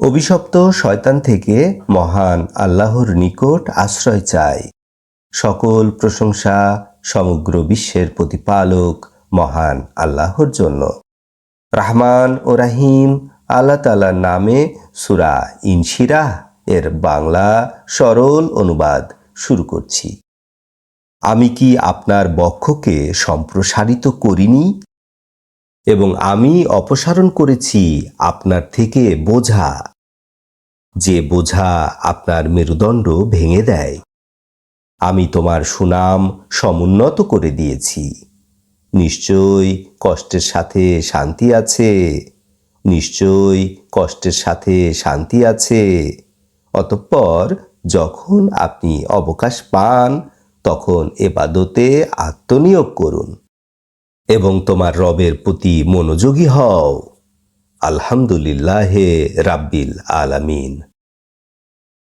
অভিশপ্ত শয়তান থেকে মহান আল্লাহর নিকট আশ্রয় চাই। সকল প্রশংসা সমগ্র বিশ্বের প্রতিপালক মহান আল্লাহর জন্য। রাহমান ও রাহিম আল্লাহ তালার নামে সুরা ইনশিরাহ এর বাংলা সরল অনুবাদ শুরু করছি। আমি কি আপনার বক্ষকে সম্প্রসারিত করিনি? এবং আমি অপসারণ করেছি আপনার থেকে বোঝা। যে বোঝা আপনার মেরুদণ্ড ভেঙে দেয়। আমি তোমার সুনাম সমুন্নত করে দিয়েছি। নিশ্চয়ই কষ্টের সাথে শান্তি আছে। নিশ্চয়ই কষ্টের সাথে শান্তি আছে। অতঃপর যখন আপনি অবকাশ পান, তখন এবাদতে আত্মনিয়োগ করুন। এবং তোমার রবের প্রতি মনোযোগী হও। আলহামদুলিল্লাহে রাব্বিল আলামিন।